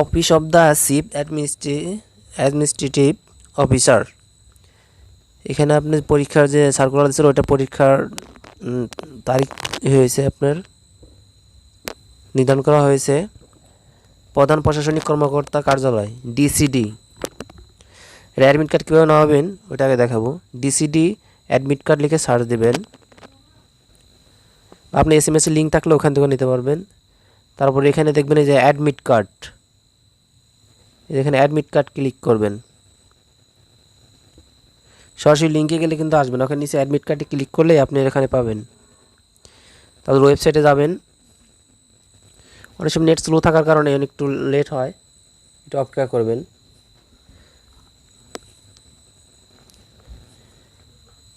Office of the chief অ্যাডমিনিস্ট্রি, administrative officer. এখানে আপনি পরীক্ষার যে সার্কুলার দিয়েছিল, ওইটা পরীক্ষার তারিখ হয়েছে আপনার, নির্ধারণ করা হয়েছে। প্রধান প্রশাসনিক কর্মকর্তা কার্যালয় ডিসিডি এটা অ্যাডমিট কার্ড কীভাবে ওইটা আগে দেখাবো। D C D admit card লিখে সার্চ দেবেন। আপনি এস এম এস লিঙ্ক থাকলে ওখান থেকেও নিতে পারবেন। তারপর এখানে দেখবেন এই যে অ্যাডমিট কার্ড এখানে অ্যাডমিট কার্ড ক্লিক করবেন। সরাসরি লিঙ্কে গেলে কিন্তু আসবেন ওখানে নিচে অ্যাডমিট কার্ডে ক্লিক করলেই আপনি এখানে পাবেন। তারপর ওয়েবসাইটে যাবেন। অনেক সময় নেট স্লো থাকার কারণে অনেক একটু লেট হয়। একটু অপেক্ষা করবেন।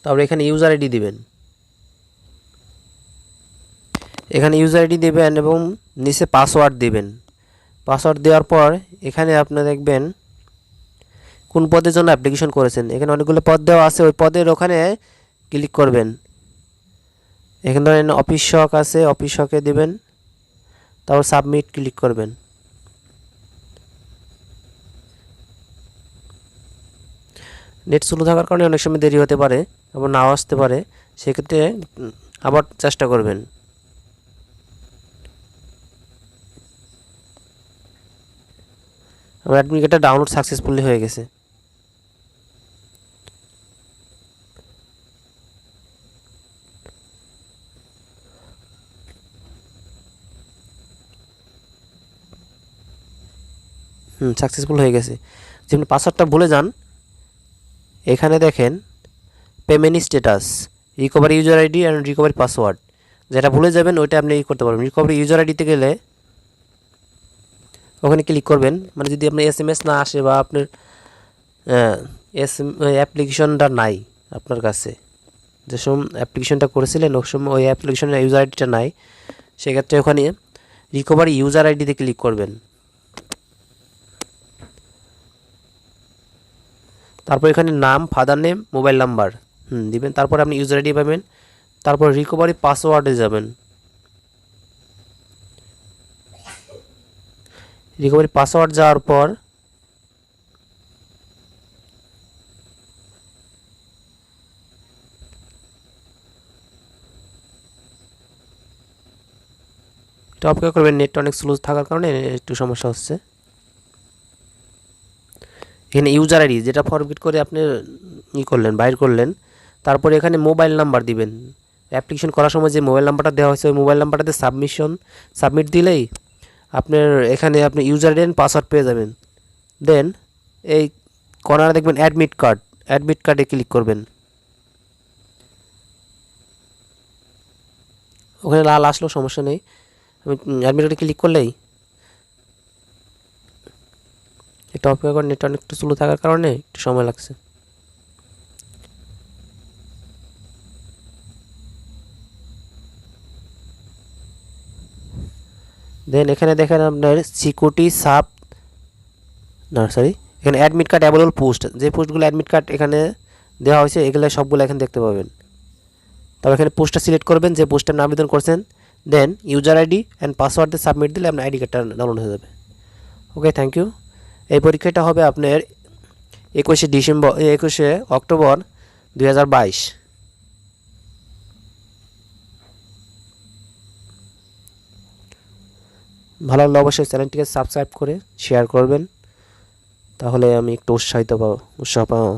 তারপরে এখানে ইউজার আইডি দিবেন। এখানে ইউজার আইডি দেবেন এবং নিচে পাসওয়ার্ড দিবেন। পাসওয়ার্ড দেওয়ার পর এখানে আপনি দেখবেন কোন পদের জন্য অ্যাপ্লিকেশন করেছেন। এখানে অনেকগুলো পদ দেওয়া আছে, ওই পদের ওখানে ক্লিক করবেন। এখানে ধরেন অফিস শক আছে অফিস শকে দেবেন, তারপর সাবমিট ক্লিক করবেন। নেট স্লো থাকার কারণে অনেক সময় দেরি হতে পারে আবার নাও আসতে পারে, সেক্ষেত্রে আবার চেষ্টা করবেন। কার্ডটা ডাউনলোড সাকসেসফুলি হয়ে গেছে। হুম সাকসেসফুল হয়ে গেছে। যেমনি পাসওয়ার্ডটা ভুলে যান, এখানে দেখেন payment status recovery user ID and recovery password যেটা ভুলে যাবেন, ওইটা আপনি ই করতে পারবেন। রিকভারি ইউজার আইডিতে গেলে ওখানে ক্লিক করবেন। মানে যদি আপনার এস এম এস না আসে বা আপনার এস অ্যাপ্লিকেশনটা নাই আপনার কাছে। যে সময় অ্যাপ্লিকেশনটা করেছিলেন, ওই সময় ওই অ্যাপ্লিকেশনের ইউজার আইডিটা নাই, সেক্ষেত্রে ওখানে রিকভারি ইউজার আইডিতে ক্লিক করবেন। তারপর এখানে নাম ফাদার নেম মোবাইল নাম্বার হুম, দিবেন। তারপর আপনি ইউজার আইডি পাবেন। তারপর রিকভারি পাসওয়ার্ডে যাবেন। রিকভারি পাসওয়ার্ড যাওয়ার পর এটা অপেক্ষা করবেন নেটটা অনেক স্লো থাকার কারণে একটু সমস্যা হচ্ছে। এখানে ইউজার আইডি যেটা ফরমেট করে আপনি ই করলেন, বাইর করলেন, তারপরে এখানে মোবাইল নাম্বার দিবেন। অ্যাপ্লিকেশন করার সময় যে মোবাইল নাম্বারটা দেওয়া হয়েছে, ওই মোবাইল নাম্বারটাতে সাবমিশন সাবমিট দিলেই আপনার এখানে আপনি ইউজার আইডি পাসওয়ার্ড পেয়ে যাবেন। দেন এই কর্নারে দেখবেন অ্যাডমিট কার্ড অ্যাডমিট কার্ডে ক্লিক করবেন। ওখানে লাল আসলেও সমস্যা নেই। আমি অ্যাডমিট কার্ডে ক্লিক করলেই এটা অপেক্ষা করে নেট অনেক একটু স্লো থাকার কারণে একটু সময় লাগছে। দেন এখানে দেখেন আপনার সিকিউরিটি সাব না সরি এখানে অ্যাডমিট কার্ড অ্যাভেলেবল পোস্ট যে পোস্টগুলো অ্যাডমিট কার্ড এখানে দেওয়া হয়েছে, এগুলো সবগুলো এখানে দেখতে পাবেন। তবে এখানে পোস্টটা সিলেক্ট করবেন, যে পোস্টের নাম আবেদন করছেন। দেন ইউজার আইডি অ্যান্ড পাসওয়ার্ড দিয়ে সাবমিট দিলে আপনার আইডি কার্ডটা ডাউনলোড হয়ে যাবে। ওকে থ্যাংক ইউ এই পরীক্ষাটা হবে আপনার একুশে ডিসেম্বর, একুশে অক্টোবর দু হাজার বাইশ। ভালো লাগলে অবশ্যই চ্যানেলটিকে সাবস্ক্রাইব করে শেয়ার করবেন। তাহলে আমি একটু উৎসাহিত পাবো উৎসাহ পাবো।